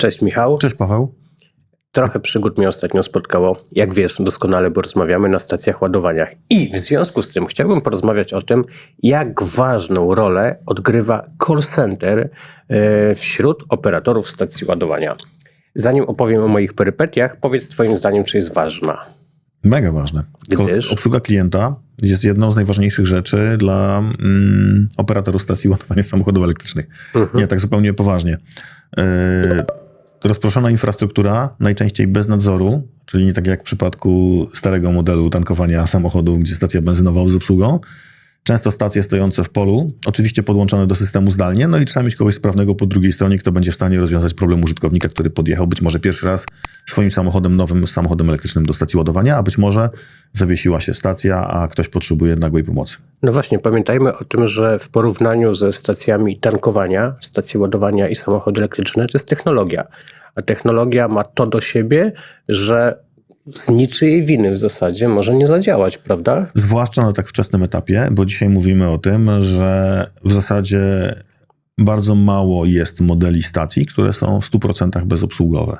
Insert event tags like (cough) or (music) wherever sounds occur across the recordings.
Cześć Michał. Cześć Paweł. Trochę przygód mnie ostatnio spotkało. Jak wiesz, doskonale, bo rozmawiamy na stacjach ładowania. I w związku z tym chciałbym porozmawiać o tym, jak ważną rolę odgrywa call center e, wśród operatorów stacji ładowania. Zanim opowiem o moich perypetiach, powiedz Twoim zdaniem, czy jest ważna. Mega ważne. Gdyż? Obsługa klienta jest jedną z najważniejszych rzeczy dla mm, operatorów stacji ładowania samochodów elektrycznych. Nie, tak zupełnie poważnie. Yy, rozproszona infrastruktura, najczęściej bez nadzoru, czyli nie tak jak w przypadku starego modelu tankowania samochodu, gdzie stacja benzynowa z obsługą. Często stacje stojące w polu, oczywiście podłączone do systemu zdalnie, no i trzeba mieć kogoś sprawnego po drugiej stronie, kto będzie w stanie rozwiązać problem użytkownika, który podjechał być może pierwszy raz swoim samochodem, nowym samochodem elektrycznym do stacji ładowania, a być może zawiesiła się stacja, a ktoś potrzebuje nagłej pomocy. No właśnie, pamiętajmy o tym, że w porównaniu ze stacjami tankowania, stacje ładowania i samochody elektryczne, to jest technologia. A technologia ma to do siebie, że z niczyjej winy w zasadzie może nie zadziałać, prawda? Zwłaszcza na tak wczesnym etapie, bo dzisiaj mówimy o tym, że w zasadzie bardzo mało jest modeli stacji, które są w 100% bezobsługowe.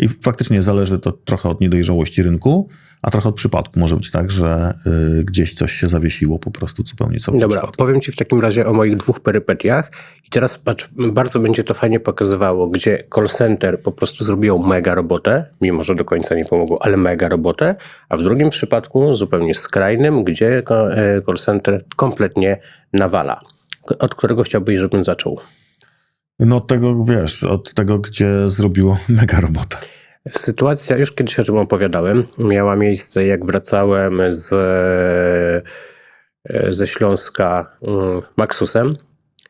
I faktycznie zależy to trochę od niedojrzałości rynku, a trochę od przypadku. Może być tak, że y, gdzieś coś się zawiesiło po prostu zupełnie co Dobra, opowiem Ci w takim razie o moich dwóch perypetiach. I teraz patrz, bardzo będzie to fajnie pokazywało, gdzie call center po prostu zrobiło mega robotę, mimo że do końca nie pomogło, ale mega robotę, a w drugim przypadku zupełnie skrajnym, gdzie e, call center kompletnie nawala. Od którego chciałbyś, żebym zaczął? No od tego, wiesz, od tego, gdzie zrobiło (laughs) mega robotę. Sytuacja, już kiedyś o tym opowiadałem, miała miejsce jak wracałem z, e, ze Śląska mm, Maxusem,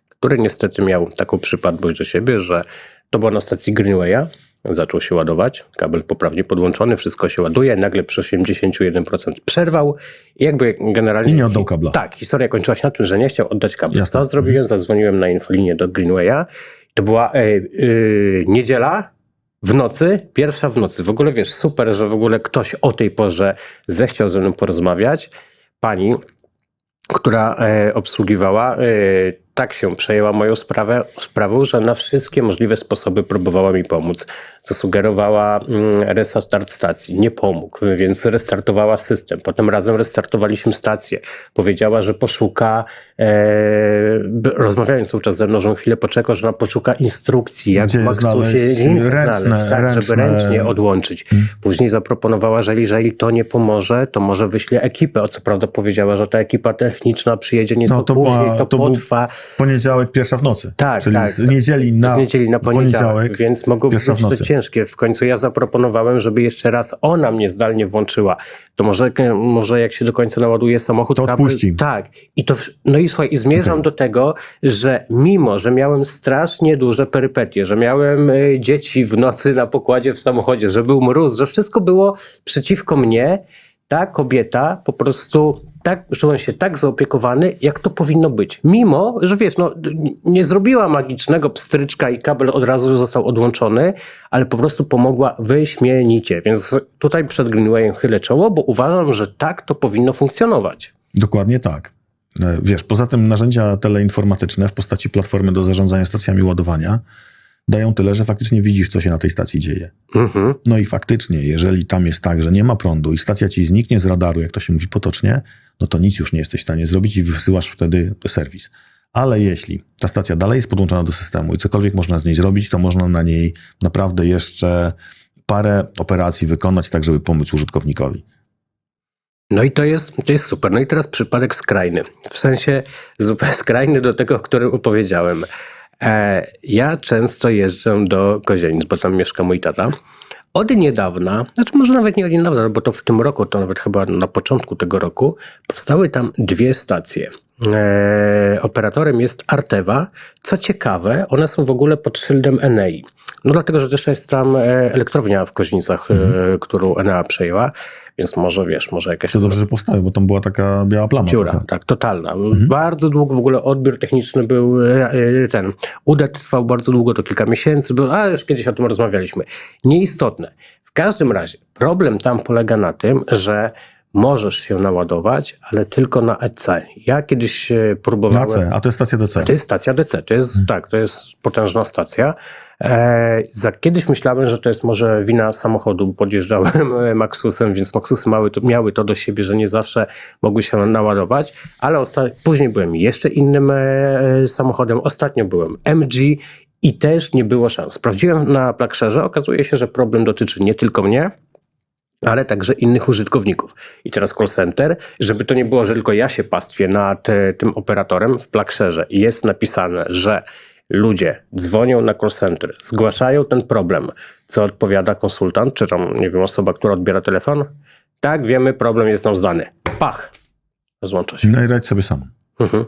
który niestety miał taką przypadłość do siebie, że to było na stacji Greenwaya, zaczął się ładować, kabel poprawnie podłączony, wszystko się ładuje, nagle przy 81% przerwał i jakby generalnie... I nie oddał kabla. Tak, historia kończyła się na tym, że nie chciał oddać kabla. Jasne. Co zrobiłem? Zadzwoniłem na infolinię do Greenwaya. To była e, e, niedziela w nocy, pierwsza w nocy. W ogóle wiesz, super, że w ogóle ktoś o tej porze zechciał ze mną porozmawiać. Pani, która e, obsługiwała, tak się przejęła moją sprawę, sprawą, że na wszystkie możliwe sposoby próbowała mi pomóc. Zasugerowała mm, restart stacji, nie pomógł, więc restartowała system. Potem razem restartowaliśmy stację. Powiedziała, że poszuka, e, rozmawiając cały czas ze mną, że chwilę poczekał, że ona poszuka instrukcji, jak Gdzie znaleźć link ręczne- znaleźć, tak, żeby ręczne- ręcznie odłączyć. Później zaproponowała, że jeżeli to nie pomoże, to może wyśle ekipę. O co prawda powiedziała, że ta ekipa techniczna przyjedzie nieco No, to później, była- to, to był potrwa. Poniedziałek, pierwsza w nocy. Tak, Czyli tak. z niedzieli na, z niedzieli na poniedziałek, więc mogło być to ciężkie. W końcu ja zaproponowałem, żeby jeszcze raz ona mnie zdalnie włączyła. To może, może jak się do końca naładuje samochód, To odpuści. Tak. I to, no i słuchaj, i zmierzam Okej. do tego, że mimo, że miałem strasznie duże perypetie, że miałem y, dzieci w nocy na pokładzie w samochodzie, że był mróz, że wszystko było przeciwko mnie, ta kobieta po prostu tak, czułem się tak zaopiekowany, jak to powinno być. Mimo, że wiesz, no, nie zrobiła magicznego pstryczka i kabel od razu został odłączony, ale po prostu pomogła wyśmienicie. Więc tutaj przed Greenwayem chylę czoło, bo uważam, że tak to powinno funkcjonować. Dokładnie tak. E, Wiesz, poza tym narzędzia teleinformatyczne w postaci platformy do zarządzania stacjami ładowania dają tyle, że faktycznie widzisz, co się na tej stacji dzieje. Mhm. No i faktycznie, jeżeli tam jest tak, że nie ma prądu i stacja ci zniknie z radaru, jak to się mówi potocznie, no to nic już nie jesteś w stanie zrobić i wysyłasz wtedy serwis. Ale jeśli ta stacja dalej jest podłączona do systemu i cokolwiek można z niej zrobić, to można na niej naprawdę jeszcze parę operacji wykonać, tak żeby pomóc użytkownikowi. No i to jest, to jest super. No i teraz przypadek skrajny. W sensie zupełnie (laughs) skrajny do tego, o którym opowiedziałem. E, ja często jeżdżę do Kozienic, bo tam mieszka mój tata. Od niedawna, znaczy może nawet nie od niedawna, bo to w tym roku, to nawet chyba na początku tego roku, powstały tam dwie stacje. E, operatorem jest Arteva. Co ciekawe, one są w ogóle pod szyldem Enei. No dlatego, że też jest tam e, elektrownia w Koźnicach, e, którą Enea przejęła, więc może wiesz, może jakaś To dobrze, że powstały, bo tam była taka biała plama. dziura, tak, totalna. Bardzo długo w ogóle odbiór techniczny był ten. UDET trwał bardzo długo, to kilka miesięcy, był, a już kiedyś o tym rozmawialiśmy. Nieistotne. W każdym razie problem tam polega na tym, że możesz się naładować, ale tylko na EC. Ja kiedyś e, Na próbowałem... C, a to jest stacja DC. To jest stacja DC, to jest, tak, to jest potężna stacja. E, za, kiedyś myślałem, że to jest może wina samochodu, bo podjeżdżałem e, Maxusem, więc Maxusy miały to, miały to do siebie, że nie zawsze mogły się naładować, ale później byłem jeszcze innym e, samochodem, ostatnio byłem MG i też nie było szans. Sprawdziłem na Plakszerze, okazuje się, że problem dotyczy nie tylko mnie, ale także innych użytkowników. I teraz call center, żeby to nie było, że tylko ja się pastwię nad e, tym operatorem w Plakszerze jest napisane, że ludzie dzwonią na call center, zgłaszają ten problem, co odpowiada konsultant, czy tam, nie wiem, osoba, która odbiera telefon. Tak, wiemy, problem jest nam zdany. Pach! Rozłącza się. No i radź sobie sam. Mhm.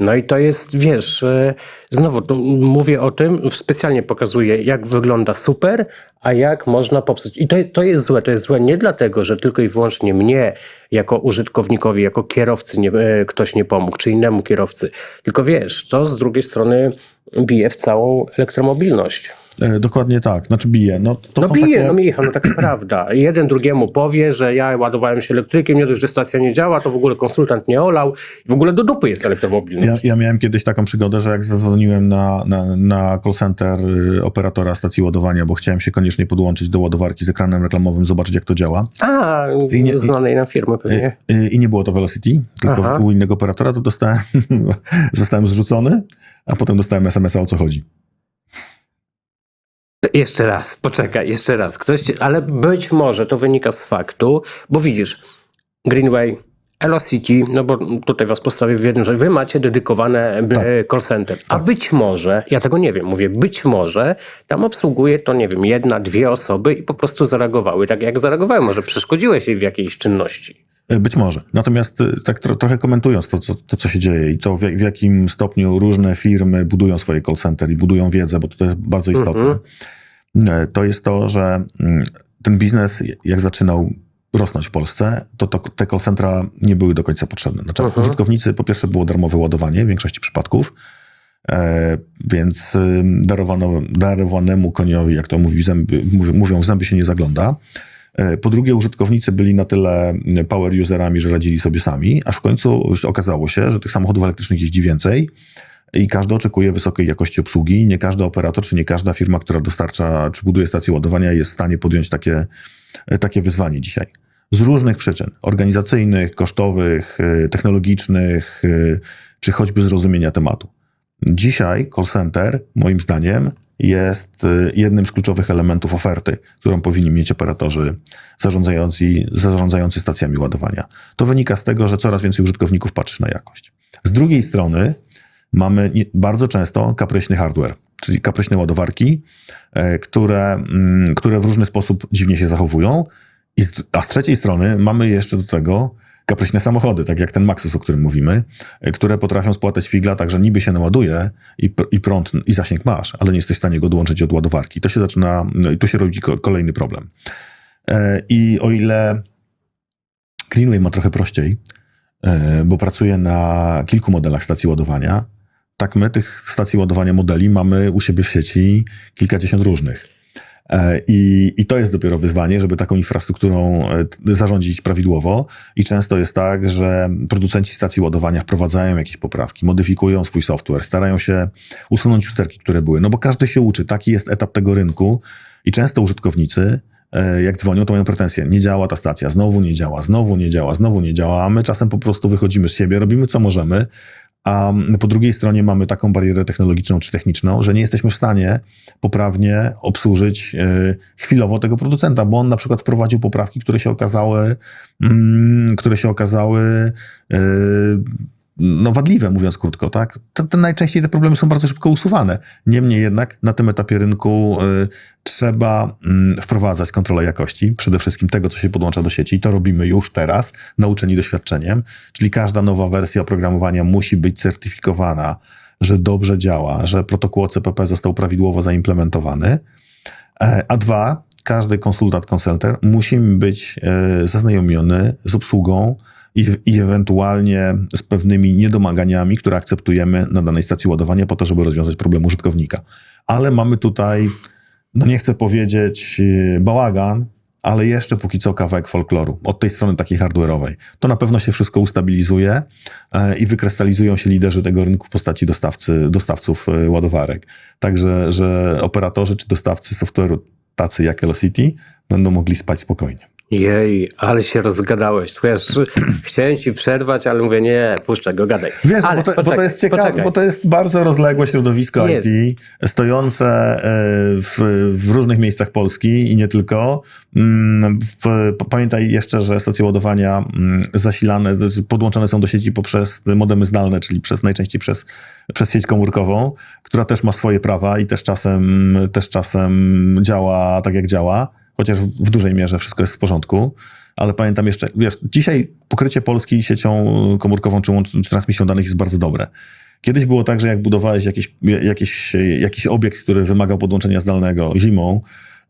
No i to jest, wiesz, e, znowu mówię o tym, specjalnie pokazuję, jak wygląda super, a jak można popsuć. I to, to jest złe. To jest złe nie dlatego, że tylko i wyłącznie mnie, jako użytkownikowi, jako kierowcy, nie, e, ktoś nie pomógł, czy innemu kierowcy. Tylko wiesz, to z drugiej strony bije w całą elektromobilność. E, dokładnie tak, znaczy bije. No, to no bije, takie... no Michał, no tak (clears throat) prawda. Jeden drugiemu powie, że ja ładowałem się elektrykiem, nie dość, że stacja nie działa, to w ogóle konsultant nie olał. W ogóle do dupy jest Ja, elektromobilność. ja miałem kiedyś taką przygodę, że jak zadzwoniłem na, na, na call center y, operatora stacji ładowania, bo chciałem się koniecznie podłączyć do ładowarki z ekranem reklamowym, zobaczyć jak to działa. A, I nie- znanej nam firmy pewnie. Y, y, I nie było to Velocity, tylko Aha. u innego operatora, to dostałem, (laughs) zostałem zrzucony, a potem dostałem SMS-a o co chodzi. Jeszcze raz, poczekaj, jeszcze raz. Ktoś, ale być może to wynika z faktu, bo widzisz, Greenway, Elocity, no bo tutaj was postawię w jednym, że wy macie dedykowane Tak. e, call center. A być może, ja tego nie wiem, mówię, być może tam obsługuje to, nie wiem, jedna, dwie osoby i po prostu zareagowały tak, jak zareagowały. Może przeszkodziłeś jej w jakiejś czynności. Y, Być może. Natomiast y, tak tro, trochę komentując to co, to, co się dzieje i to w, w jakim stopniu różne firmy budują swoje call center i budują wiedzę, bo to jest bardzo istotne, Mhm. Y, to jest to, że mm, ten biznes, jak zaczynał rosnąć w Polsce, to, to te call centra nie były do końca potrzebne. Znaczy, Mhm. użytkownicy, po pierwsze było darmowe ładowanie w większości przypadków, e, więc y, darowano, darowanemu koniowi, jak to mówi, zęby, mówią, zęby się nie zagląda. E, Po drugie, użytkownicy byli na tyle power userami, że radzili sobie sami, aż w końcu okazało się, że tych samochodów elektrycznych jeździ więcej i każdy oczekuje wysokiej jakości obsługi. Nie każdy operator, czy nie każda firma, która dostarcza, czy buduje stację ładowania, jest w stanie podjąć takie, e, takie wyzwanie dzisiaj. Z różnych przyczyn organizacyjnych, kosztowych, e, technologicznych, e, czy choćby zrozumienia tematu. Dzisiaj call center, moim zdaniem, jest jednym z kluczowych elementów oferty, którą powinni mieć operatorzy zarządzający, zarządzający stacjami ładowania. To wynika z tego, że coraz więcej użytkowników patrzy na jakość. Z drugiej strony mamy bardzo często kapryśny hardware, czyli kapryśne ładowarki, e, które, mm, które w różny sposób dziwnie się zachowują. A z trzeciej strony mamy jeszcze do tego kapryśne samochody, tak jak ten Maxus, o którym mówimy, e, które potrafią spłatać figla tak, że niby się naładuje i, pr- i prąd i zasięg masz, ale nie jesteś w stanie go odłączyć od ładowarki. To się zaczyna, no i tu się rodzi ko- kolejny problem. E, I o ile Greenway ma trochę prościej, bo pracuje na kilku modelach stacji ładowania, tak my tych stacji ładowania modeli mamy u siebie w sieci kilkadziesiąt różnych. E, I, I to jest dopiero wyzwanie, żeby taką infrastrukturą e, zarządzić prawidłowo. I często jest tak, że producenci stacji ładowania wprowadzają jakieś poprawki, modyfikują swój software, starają się usunąć usterki, które były. No bo każdy się uczy, taki jest etap tego rynku. I często użytkownicy, e, jak dzwonią, to mają pretensje. Nie działa ta stacja, znowu nie działa, znowu nie działa, znowu nie działa, a my czasem po prostu wychodzimy z siebie, robimy co możemy, a po drugiej stronie mamy taką barierę technologiczną czy techniczną, że nie jesteśmy w stanie poprawnie obsłużyć e, chwilowo tego producenta, bo on na przykład wprowadził poprawki, które się okazały, mm, które się okazały e, no, wadliwe, mówiąc krótko, tak? To, to najczęściej te problemy są bardzo szybko usuwane. Niemniej jednak na tym etapie rynku y, trzeba mm, wprowadzać kontrolę jakości, przede wszystkim tego, co się podłącza do sieci. To robimy już teraz, nauczeni doświadczeniem, czyli każda nowa wersja oprogramowania musi być certyfikowana, że dobrze działa, że protokół CPP został prawidłowo zaimplementowany. E, A dwa, każdy konsultant, konsulter musi być e, zaznajomiony z obsługą i, i ewentualnie z pewnymi niedomaganiami, które akceptujemy na danej stacji ładowania po to, żeby rozwiązać problem użytkownika. Ale mamy tutaj, no nie chcę powiedzieć e, bałagan, ale jeszcze póki co kawałek folkloru od tej strony takiej hardware'owej. To na pewno się wszystko ustabilizuje e, i wykrystalizują się liderzy tego rynku w postaci dostawcy, dostawców e, ładowarek. Także, że operatorzy czy dostawcy software'u tacy jak Velocity będą mogli spać spokojnie. Jej, ale się rozgadałeś. Wiesz, (clears throat) chciałem ci przerwać, ale mówię, nie, puszczę go, gadaj. Wiesz, ale bo, to, bo to poczekaj, jest ciekawe, poczekaj. bo to jest bardzo rozległe środowisko Jest. IT, stojące e, w, w różnych miejscach Polski i nie tylko. Mm, W, pamiętaj jeszcze, że stacje ładowania mm, zasilane, podłączone są do sieci poprzez modemy zdalne, czyli przez, najczęściej przez, przez sieć komórkową, która też ma swoje prawa i też czasem, też czasem działa tak, jak działa, chociaż w, dużej mierze wszystko jest w porządku. Ale pamiętam jeszcze, wiesz, dzisiaj pokrycie Polski siecią komórkową czy, czy transmisją danych jest bardzo dobre. Kiedyś było tak, że jak budowałeś jakiś, jakiś, jakiś obiekt, który wymagał podłączenia zdalnego zimą,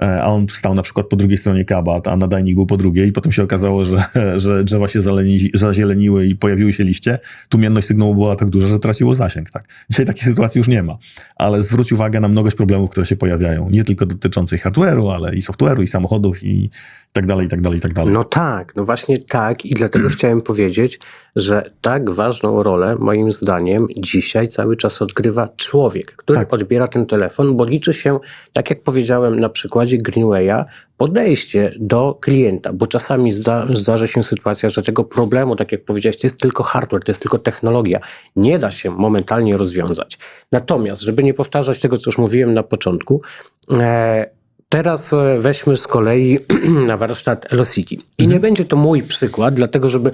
a on stał na przykład po drugiej stronie kabat, a nadajnik był po drugiej i potem się okazało, że, (laughs) że drzewa się zaleni, zazieleniły i pojawiły się liście, tłumienność sygnału była tak duża, że traciło zasięg. Tak? Dzisiaj takiej sytuacji już nie ma, ale zwróć uwagę na mnogość problemów, które się pojawiają, nie tylko dotyczących hardware'u, ale i software'u, i samochodów, i tak dalej, i tak dalej, i tak dalej. No tak, no właśnie tak i dlatego (clears throat) chciałem powiedzieć, że tak ważną rolę moim zdaniem dzisiaj cały czas odgrywa człowiek, który Tak. odbiera ten telefon, bo liczy się, tak jak powiedziałem na przykładzie Greenwaya, podejście do klienta, bo czasami zda, zdarza się sytuacja, że tego problemu, tak jak powiedziałeś, to jest tylko hardware, to jest tylko technologia, nie da się momentalnie rozwiązać. Natomiast, żeby nie powtarzać tego, co już mówiłem na początku, e, Teraz e, weźmy z kolei (clears throat) na warsztat Elocity. I nie będzie to mój przykład, dlatego żeby,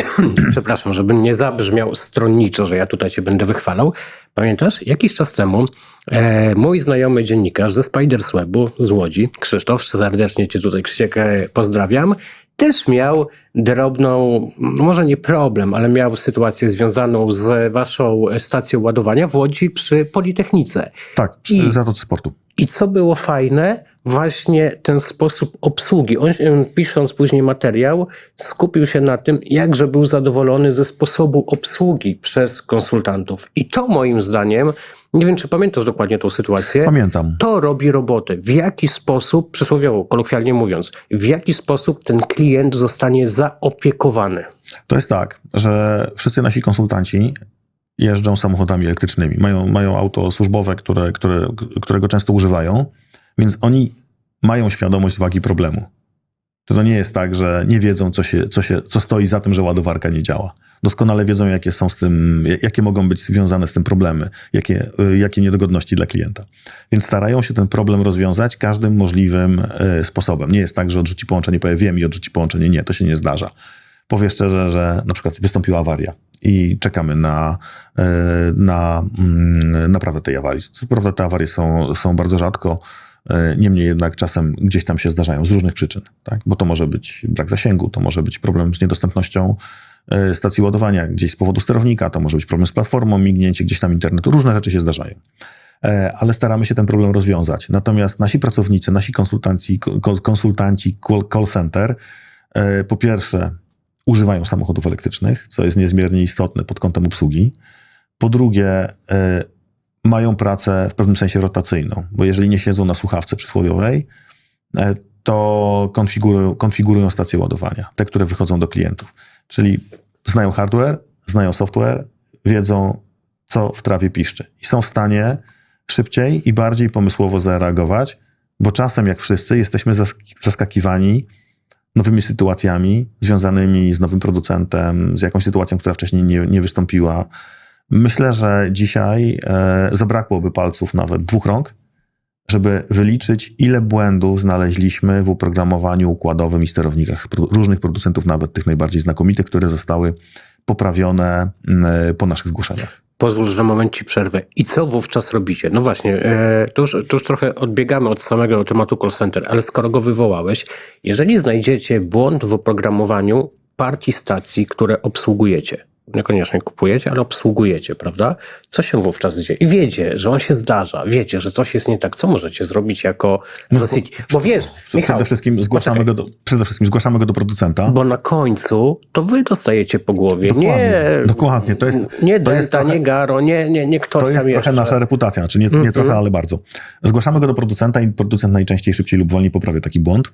(clears throat) przepraszam, żeby nie zabrzmiał stronniczo, że ja tutaj cię będę wychwalał. Pamiętasz, jakiś czas temu e, mój znajomy dziennikarz ze Spiders Webu z Łodzi, Krzysztof, serdecznie cię tutaj Krzysiek e, pozdrawiam, też miał drobną, może nie problem, ale miał sytuację związaną z waszą stacją ładowania w Łodzi przy Politechnice. Tak, przy I- Zatoce Sportu. I co było fajne, właśnie ten sposób obsługi. On pisząc później materiał, skupił się na tym, jakże był zadowolony ze sposobu obsługi przez konsultantów. I to moim zdaniem, nie wiem czy pamiętasz dokładnie tą sytuację, Pamiętam. to robi robotę. W jaki sposób, przysłowiowo, kolokwialnie mówiąc, w jaki sposób ten klient zostanie zaopiekowany. To jest tak, że wszyscy nasi konsultanci jeżdżą samochodami elektrycznymi. Mają, mają auto służbowe, które, które, którego często używają, więc oni mają świadomość wagi problemu. To nie jest tak, że nie wiedzą, co, się, co, się, co stoi za tym, że ładowarka nie działa. Doskonale wiedzą, jakie są z tym, jakie mogą być związane z tym problemy, jakie, y, jakie niedogodności dla klienta. Więc starają się ten problem rozwiązać każdym możliwym y, sposobem. Nie jest tak, że odrzuci połączenie, powie wiem i odrzuci połączenie. Nie, to się nie zdarza. Powie szczerze, że na przykład wystąpiła awaria i czekamy na, y, na mm, naprawę tej awarii. Co prawda te awarie są, są bardzo rzadko, niemniej jednak czasem gdzieś tam się zdarzają z różnych przyczyn, tak? bo to może być brak zasięgu, to może być problem z niedostępnością y, stacji ładowania, gdzieś z powodu sterownika, to może być problem z platformą, mignięcie gdzieś tam internetu, różne rzeczy się zdarzają. E, Ale staramy się ten problem rozwiązać. Natomiast nasi pracownicy, nasi konsultanci, ko- konsultanci call center, e, po pierwsze, używają samochodów elektrycznych, co jest niezmiernie istotne pod kątem obsługi. Po drugie, e, mają pracę w pewnym sensie rotacyjną, bo jeżeli nie siedzą na słuchawce przysłowiowej, e, to konfigurują, konfigurują stacje ładowania, te, które wychodzą do klientów. Czyli znają hardware, znają software, wiedzą, co w trawie piszczy i są w stanie szybciej i bardziej pomysłowo zareagować, bo czasem, jak wszyscy, jesteśmy zask- zaskakiwani nowymi sytuacjami związanymi z nowym producentem, z jakąś sytuacją, która wcześniej nie, nie wystąpiła. Myślę, że dzisiaj e, zabrakłoby palców nawet dwóch rąk, żeby wyliczyć, ile błędów znaleźliśmy w oprogramowaniu układowym i sterownikach różnych producentów, nawet tych najbardziej znakomitych, które zostały poprawione po naszych zgłoszeniach. Pozwól, że moment ci przerwę. I co wówczas robicie? No właśnie, e, już, to już trochę odbiegamy od samego tematu call center, ale skoro go wywołałeś, jeżeli znajdziecie błąd w oprogramowaniu partii stacji, które obsługujecie, niekoniecznie kupujecie, ale obsługujecie, prawda? Co się wówczas dzieje? I wiecie, że on się zdarza, wiecie, że coś jest nie tak. Co możecie zrobić jako Velocity? Bo wiesz, Michał, Przede wszystkim, zgłaszamy poczekaj. go do, przede wszystkim zgłaszamy go do producenta. bo na końcu to wy dostajecie po głowie, nie... Dokładnie, dokładnie. To jest- nie to jest Delta, trochę- nie Garo, nie, nie, nie ktoś To jest trochę jeszcze. nasza reputacja, czy nie, nie trochę, ale bardzo. Zgłaszamy go do producenta i producent najczęściej szybciej lub wolniej poprawia taki błąd.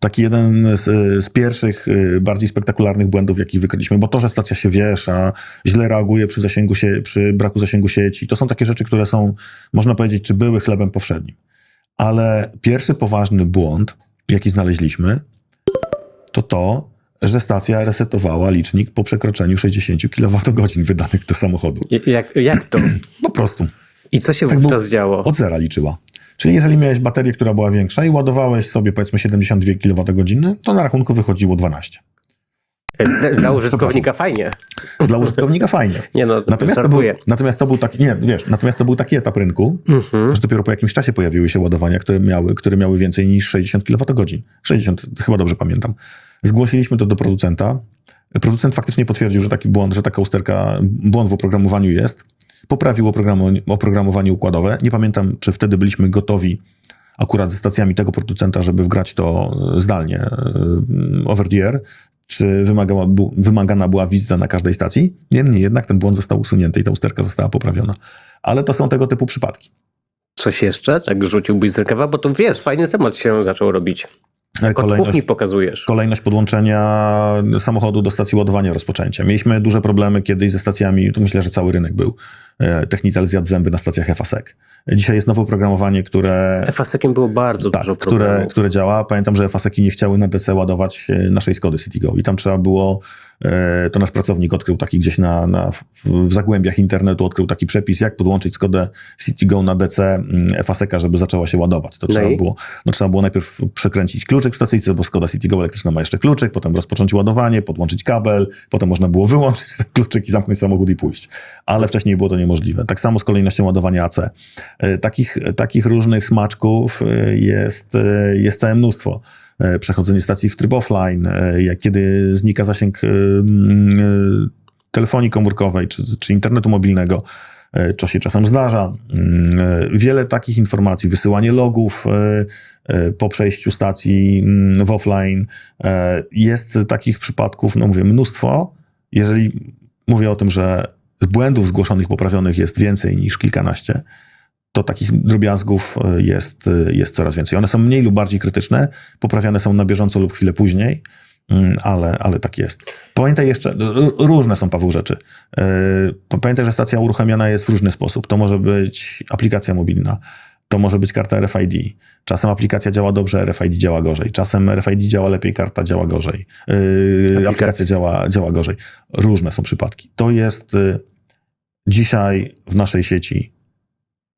Taki jeden z, z pierwszych, y, bardziej spektakularnych błędów, jakich wykryliśmy, bo to, że stacja się wiesza, źle reaguje przy, zasięgu sie, przy braku zasięgu sieci, to są takie rzeczy, które są, można powiedzieć, czy były chlebem powszednim. Ale pierwszy poważny błąd, jaki znaleźliśmy, to to, że stacja resetowała licznik po przekroczeniu 60 kWh wydanych do samochodu. Jak, jak to? (clears throat) Po prostu. I co się Tak wówczas działo? Od zera liczyła. Czyli jeżeli miałeś baterię, która była większa i ładowałeś sobie powiedzmy 72 kWh, to na rachunku wychodziło 12. Dla, dla (clears throat) użytkownika fajnie. Dla użytkownika fajnie. Nie no, Natomiast to, był, natomiast to był taki, nie, wiesz, natomiast to był taki etap rynku, Mhm. że dopiero po jakimś czasie pojawiły się ładowania, które miały, które miały więcej niż 60 kWh. 60, chyba dobrze pamiętam. Zgłosiliśmy to do producenta. Producent faktycznie potwierdził, że taki błąd, że taka usterka, błąd w oprogramowaniu jest. Poprawił oprogramowanie, układowe. Nie pamiętam, czy wtedy byliśmy gotowi akurat ze stacjami tego producenta, żeby wgrać to e, zdalnie e, over the air, czy wymagała, wymagana była wizyta na każdej stacji. Niemniej jednak ten błąd został usunięty i ta usterka została poprawiona. Ale to są tego typu przypadki. Coś jeszcze? Tak rzuciłbyś z rękawa? Bo to wiesz, fajny temat się zaczął robić. E, Kolejność, kuchni pokazujesz. kolejność podłączenia samochodu do stacji ładowania rozpoczęcia. Mieliśmy duże problemy kiedyś ze stacjami, tu myślę, że cały rynek był. E, Technitel zjadł zęby na stacjach FASEC. Dzisiaj jest nowe oprogramowanie, które... Z EFASEkiem było bardzo Tak, dużo które, problemów. które działa. Pamiętam, że Faseki nie chciały na DC ładować e, naszej Skody Citigo i tam trzeba było, to nasz pracownik odkrył taki gdzieś na, na, w- zagłębiach internetu, odkrył taki przepis, jak podłączyć Skodę Citigo na DC mm, Faseka, żeby zaczęła się ładować. To No trzeba, i? było, no, trzeba było najpierw przekręcić kluczyk w stacyjce, bo Skoda Citigo elektryczna ma jeszcze kluczyk, potem rozpocząć ładowanie, podłączyć kabel, potem można było wyłączyć ten kluczyk i zamknąć samochód i pójść. Ale wcześniej było to niemożliwe. Tak samo z kolejnością ładowania AC. E, Takich, takich różnych smaczków e, jest, e, jest całe mnóstwo. E, Przechodzenie stacji w tryb offline, e, jak kiedy znika zasięg e, telefonii komórkowej czy, czy internetu mobilnego, co się czasem zdarza. Wiele takich informacji, wysyłanie logów po przejściu stacji w offline. Jest takich przypadków, no mówię, mnóstwo. Jeżeli mówię o tym, że błędów zgłoszonych, poprawionych jest więcej niż kilkanaście, to takich drobiazgów y, jest, y, jest coraz więcej. One są mniej lub bardziej krytyczne, poprawiane są na bieżąco lub chwilę później, mm, ale, ale tak jest. Pamiętaj jeszcze, różne są, Paweł, rzeczy. Y, Pamiętaj, że stacja uruchamiana jest w różny sposób. To może być aplikacja mobilna, to może być karta RFID. Czasem aplikacja działa dobrze, RFID działa gorzej. Czasem RFID działa lepiej, karta działa gorzej. Aplikacja. aplikacja działa, działa gorzej. Różne są przypadki. To jest dzisiaj w naszej sieci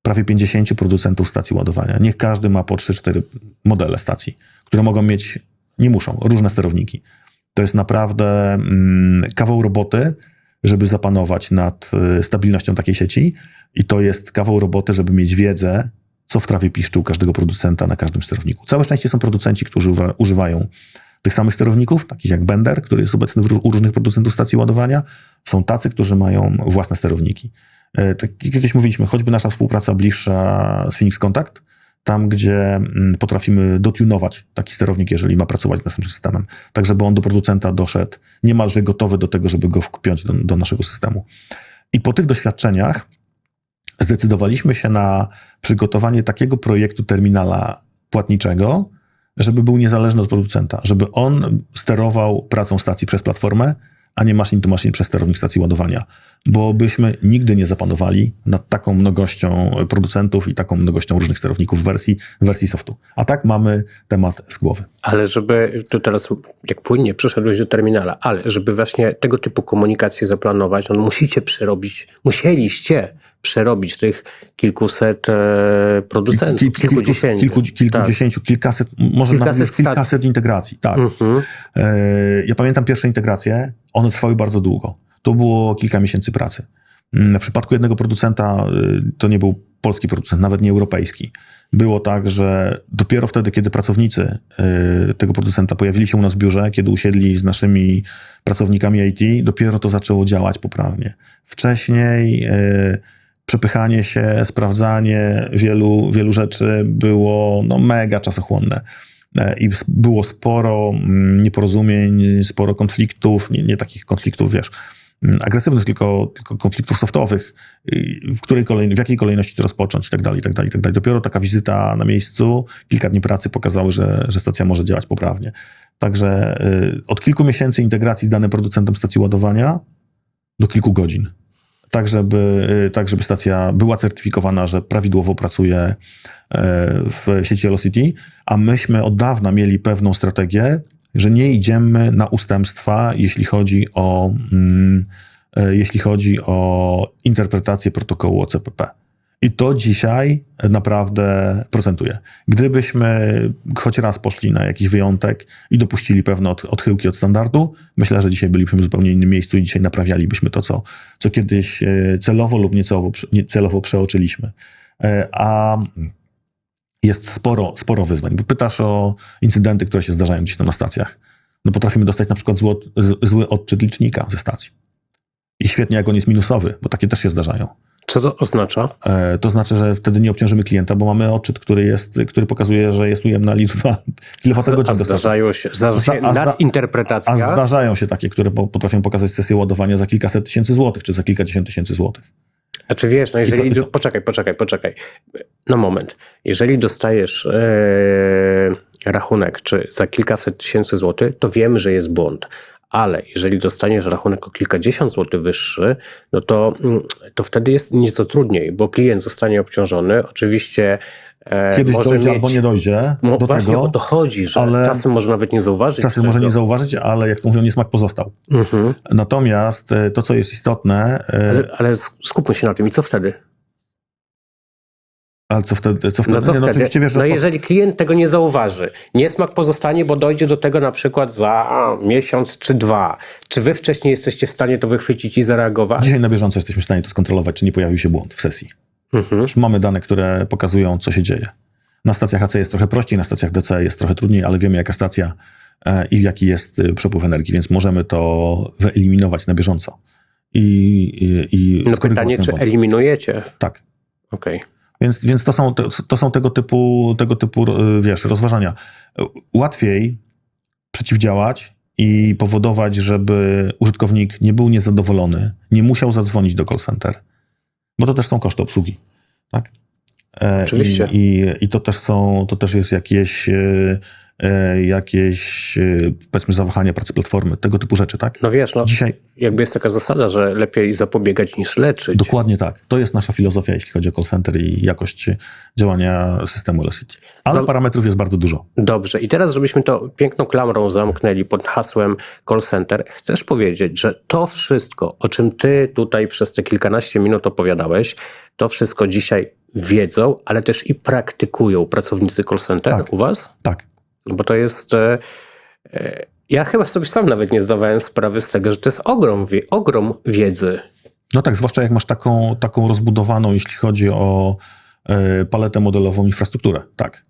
prawie 50 producentów stacji ładowania. Niech każdy ma po 3-4 modele stacji, które mogą mieć, nie muszą, różne sterowniki. To jest naprawdę mm, kawał roboty, żeby zapanować nad y, stabilnością takiej sieci i to jest kawał roboty, żeby mieć wiedzę, co w trawie piszczy u każdego producenta na każdym sterowniku. Całe szczęście są producenci, którzy używają tych samych sterowników, takich jak Bender, który jest obecny u różnych producentów stacji ładowania. Są tacy, którzy mają własne sterowniki. E, Tak kiedyś mówiliśmy, choćby nasza współpraca bliższa z Phoenix Contact, tam gdzie mm, potrafimy dotunować taki sterownik, jeżeli ma pracować z naszym systemem, tak żeby on do producenta doszedł niemalże gotowy do tego, żeby go wpiąć do, do naszego systemu. I po tych doświadczeniach zdecydowaliśmy się na przygotowanie takiego projektu terminala płatniczego, żeby był niezależny od producenta, żeby on sterował pracą stacji przez platformę, a nie machine to machine przez sterownik stacji ładowania, bo byśmy nigdy nie zapanowali nad taką mnogością producentów i taką mnogością różnych sterowników w wersji, wersji softu. A tak mamy temat z głowy. Ale żeby, tu teraz jak płynnie przyszedłeś do terminala, ale żeby właśnie tego typu komunikację zaplanować, no musicie przerobić, musieliście przerobić tych kilkuset e, producentów, Kil- kil- kilkudziesięciu. Kilku, kilkudziesięciu, kilkaset, może Kilkaset nawet już stacji. kilkaset integracji. Tak. Mhm. E, Ja pamiętam pierwsze integracje, one trwały bardzo długo. To było kilka miesięcy pracy. Mm, W przypadku jednego producenta, y, to nie był polski producent, nawet nie europejski. Było tak, że dopiero wtedy, kiedy pracownicy y, tego producenta pojawili się u nas w biurze, kiedy usiedli z naszymi pracownikami IT, dopiero to zaczęło działać poprawnie. Wcześniej y, przepychanie się, sprawdzanie wielu, wielu rzeczy było no, mega czasochłonne. E, I było sporo mm, nieporozumień, sporo konfliktów, nie, nie takich konfliktów, wiesz, mm, agresywnych, tylko, tylko konfliktów softowych, y, w, której kolej, w jakiej kolejności to rozpocząć i tak dalej, i tak dalej, i tak dalej. Dopiero taka wizyta na miejscu, kilka dni pracy pokazały, że, że stacja może działać poprawnie. Także y, od kilku miesięcy integracji z danym producentem stacji ładowania do kilku godzin. Tak żeby, y, tak, żeby stacja była certyfikowana, że prawidłowo pracuje e, w sieci Velocity, a myśmy od dawna mieli pewną strategię, że nie idziemy na ustępstwa, jeśli chodzi o, mm, e, jeśli chodzi o interpretację protokołu OCPP. I to dzisiaj naprawdę procentuje. Gdybyśmy choć raz poszli na jakiś wyjątek i dopuścili pewne od, odchyłki od standardu, myślę, że dzisiaj bylibyśmy w zupełnie innym miejscu i dzisiaj naprawialibyśmy to, co, co kiedyś e, celowo lub niecelowo, nie- celowo przeoczyliśmy. E, A jest sporo, sporo wyzwań. Pytasz o incydenty, które się zdarzają gdzieś tam na stacjach. No potrafimy dostać na przykład zły, zły odczyt licznika ze stacji. I świetnie, jak on jest minusowy, bo takie też się zdarzają. Co to oznacza? E, To znaczy, że wtedy nie obciążymy klienta, bo mamy odczyt, który, jest, który pokazuje, że jest ujemna liczba (laughs) A kilowatogodzin dostarczonych. zdarzają się, zdarza się A nadinterpretacja. A zdarzają się takie, które po- potrafią pokazać sesję ładowania za kilkaset tysięcy złotych, czy za kilkadziesiąt tysięcy złotych. A czy wiesz, no jeżeli. I to- i to- Poczekaj, poczekaj, poczekaj. No moment. Jeżeli dostajesz e, rachunek czy za kilkaset tysięcy złotych, to wiemy, że jest błąd. Ale jeżeli dostaniesz rachunek o kilkadziesiąt złotych wyższy, no to, mm, to wtedy jest nieco trudniej, bo klient zostanie obciążony. Oczywiście. E, Kiedyś może dojdzie mieć, albo nie dojdzie Mo, do właśnie tego. o to chodzi, że ale- czasem może nawet nie zauważyć. Czasem tego. może nie zauważyć, ale jak to mówią, niesmak pozostał. Mhm. Natomiast e, to, co jest istotne, e, Ale, ale skupmy się na tym. I co wtedy? Ale co wtedy? Co wtedy? No co Nie, wtedy? oczywiście wiesz, no jeżeli klient tego nie zauważy, niesmak pozostanie, bo dojdzie do tego na przykład za miesiąc czy dwa. Czy wy wcześniej jesteście w stanie to wychwycić i zareagować? dzisiaj na bieżąco jesteśmy w stanie to skontrolować, czy nie pojawił się błąd w sesji. Mhm. Już mamy dane, które pokazują, co się dzieje. Na stacjach AC jest trochę prościej, na stacjach DC jest trochę trudniej, ale wiemy, jaka stacja e, i jaki jest e, przepływ energii, więc możemy to wyeliminować na bieżąco. I, i, i No pytanie, czy błąd. eliminujecie? Tak. Okej. Więc, więc to, są, te, to są tego typu, tego typu, e, wiesz, rozważania. Łatwiej przeciwdziałać i powodować, żeby użytkownik nie był niezadowolony, nie musiał zadzwonić do call center, bo to też są koszty obsługi. Tak? E, Oczywiście. I, i, I to też są, to też jest jakieś, e, jakieś e, powiedzmy zawahania pracy platformy, tego typu rzeczy, tak? No wiesz, no, Dzisiaj jakby jest taka zasada, że lepiej zapobiegać niż leczyć. dokładnie tak. To jest nasza filozofia, jeśli chodzi o call center i jakość działania systemu Velocity. Ale No- parametrów jest bardzo dużo. Dobrze, i teraz, żebyśmy to piękną klamrą zamknęli pod hasłem call center, chcesz powiedzieć, że to wszystko, o czym ty tutaj przez te kilkanaście minut opowiadałeś, to wszystko dzisiaj wiedzą, ale też i praktykują pracownicy call center Tak. u was? Tak. Bo to jest. E, e, ja chyba sobie sam nawet nie zdawałem sprawy z tego, że to jest ogrom, ogrom wiedzy. No tak, zwłaszcza jak masz taką, taką rozbudowaną, jeśli chodzi o e, paletę modelową infrastrukturę. Tak.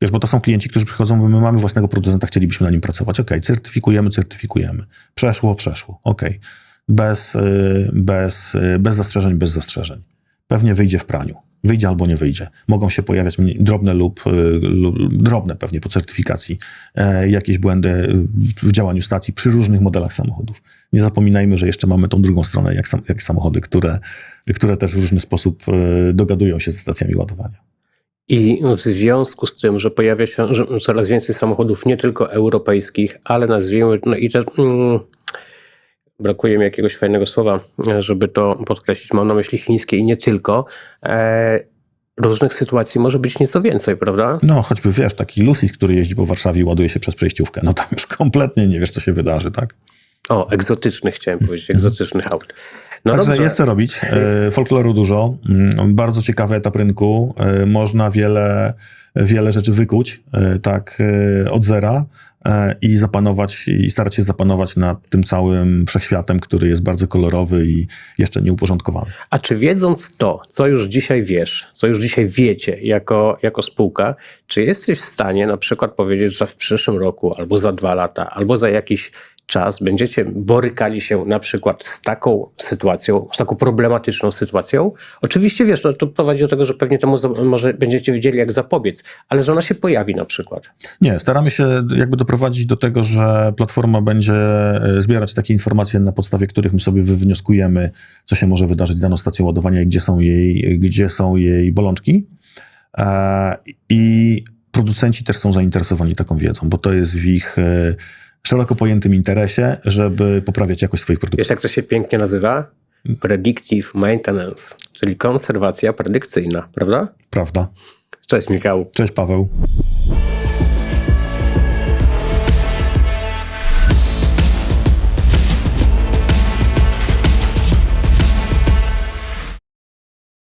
Wiesz, bo to są klienci, którzy przychodzą, my mamy własnego producenta, chcielibyśmy na nim pracować. Okej, certyfikujemy, certyfikujemy. Przeszło, przeszło. Okej. Bez, bez, bez zastrzeżeń, bez zastrzeżeń. Pewnie wyjdzie w praniu. Wyjdzie albo nie wyjdzie. Mogą się pojawiać drobne lub, e, lub drobne pewnie po certyfikacji e, jakieś błędy e, w działaniu stacji przy różnych modelach samochodów. Nie zapominajmy, że jeszcze mamy tą drugą stronę, jak, sam, jak samochody, które, które też w różny sposób e, dogadują się ze stacjami ładowania. I w związku z tym, że pojawia się że coraz więcej samochodów, nie tylko europejskich, ale nazwijmy, no i też mm, brakuje mi jakiegoś fajnego słowa, żeby to podkreślić. Mam na myśli chińskie i nie tylko. E, różnych sytuacji może być nieco więcej, prawda? No, choćby wiesz, taki Lucis, który jeździ po Warszawie i ładuje się przez przejściówkę, no tam już kompletnie nie wiesz, co się wydarzy, tak? O, egzotycznych chciałem powiedzieć, egzotycznych aut. No Także dobrze. jest co robić. E, Folkloru dużo. Mm, Bardzo ciekawy etap rynku. E, Można wiele, wiele rzeczy wykuć e, tak od zera i zapanować, i starać się zapanować nad tym całym wszechświatem, który jest bardzo kolorowy i jeszcze nieuporządkowany. A czy wiedząc to, co już dzisiaj wiesz, co już dzisiaj wiecie jako, jako spółka, czy jesteś w stanie na przykład powiedzieć, że w przyszłym roku, albo za dwa lata, albo za jakiś czas będziecie borykali się na przykład z taką sytuacją, z taką problematyczną sytuacją, oczywiście wiesz, no, to prowadzi do tego, że pewnie temu może będziecie wiedzieli, jak zapobiec, ale że ona się pojawi na przykład. Nie, staramy się jakby doprowadzić do tego, że platforma będzie e, zbierać takie informacje, na podstawie których my sobie wywnioskujemy, co się może wydarzyć z daną stacją ładowania i gdzie są jej, gdzie są jej bolączki. E, I producenci też są zainteresowani taką wiedzą, bo to jest w ich e, szeroko pojętym interesie, żeby poprawiać jakość swoich produktów. Wiesz, jak to się pięknie nazywa? Predictive maintenance, czyli konserwacja predykcyjna, prawda? Prawda. Cześć Michał. Cześć Paweł.